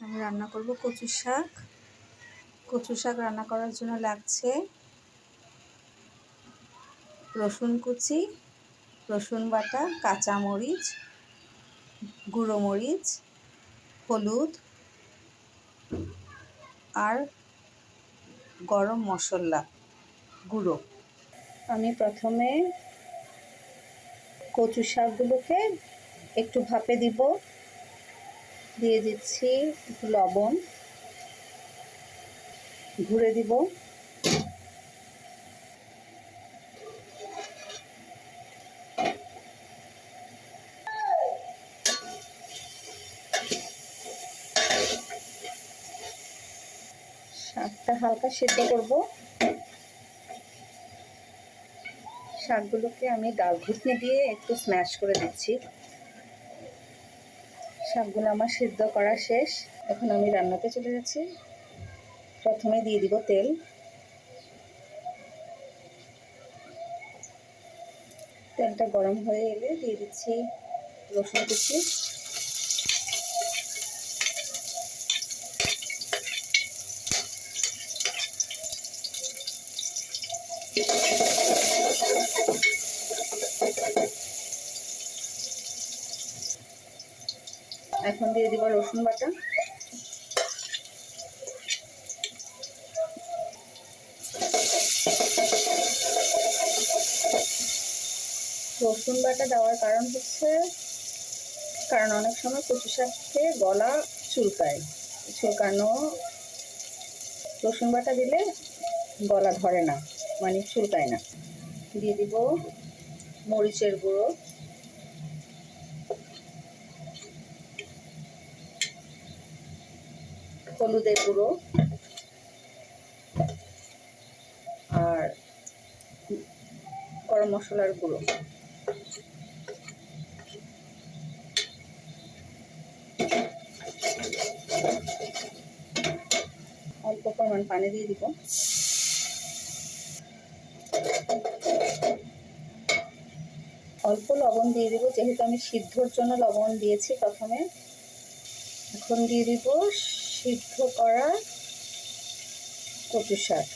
আমি রান্না করব কচু শাক। কচু শাক রান্না করার জন্য লাগছে রসুন কুচি, রসুন বাটা, কাঁচা মরিচ, গুঁড়ো মরিচ, হলুদ আর গরম মশলা গুঁড়ো। আমি প্রথমে কচু শাকগুলোকে একটু ভাপে দিব। দিয়ে দিচ্ছি একটু লবণ। ঘুরে দিব। শাকটা হালকা সেদ্ধ করব। শাকগুলোকে আমি ডাল ঘুটনি দিয়ে একটু স্ম্যাশ করে দিচ্ছি। শাকগুলো আমার সিদ্ধ করা শেষ। এখন আমি রান্নাতে চলে যাচ্ছি। প্রথমে দিয়ে দিব তেল। তেলটা গরম হয়ে এলে দিয়ে দিচ্ছি রসুন কুচি। এখন দিয়ে দিব রসুন বাটা। রসুন বাটা দেওয়ার কারণ হচ্ছে, কারণ অনেক সময় কচু শাককে গলা চুলকায়। চুলকানো, রসুন বাটা দিলে গলা ধরে না মানে চুলকায় না। দিয়ে দিব মরিচের গুঁড়ো। হলুদের গুঁড়ো। আর গরম মশলার গুঁড়ো। অল্প পরিমাণ পানি দিয়ে দিব। অল্প লবণ দিয়ে দিব, যেহেতু আমি সিদ্ধর জন্য লবণ দিয়েছি প্রথমে। এখন দিয়ে দিব সিদ্ধ করা কচু শাক।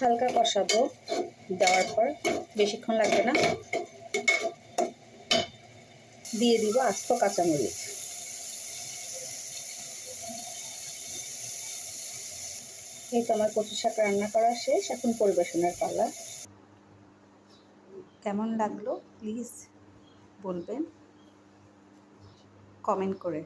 হালকা কষাবো দেওয়ার পর বেশিক্ষণ লাগবে না। দিয়ে দিব আস্ত কাঁচামরিচ। এই তো আমার কচু শাক রান্না করা শেষ, এখন পরিবেশনের পালা। কেমন লাগল? প্লিজ বলবেন। কমেন্ট করে।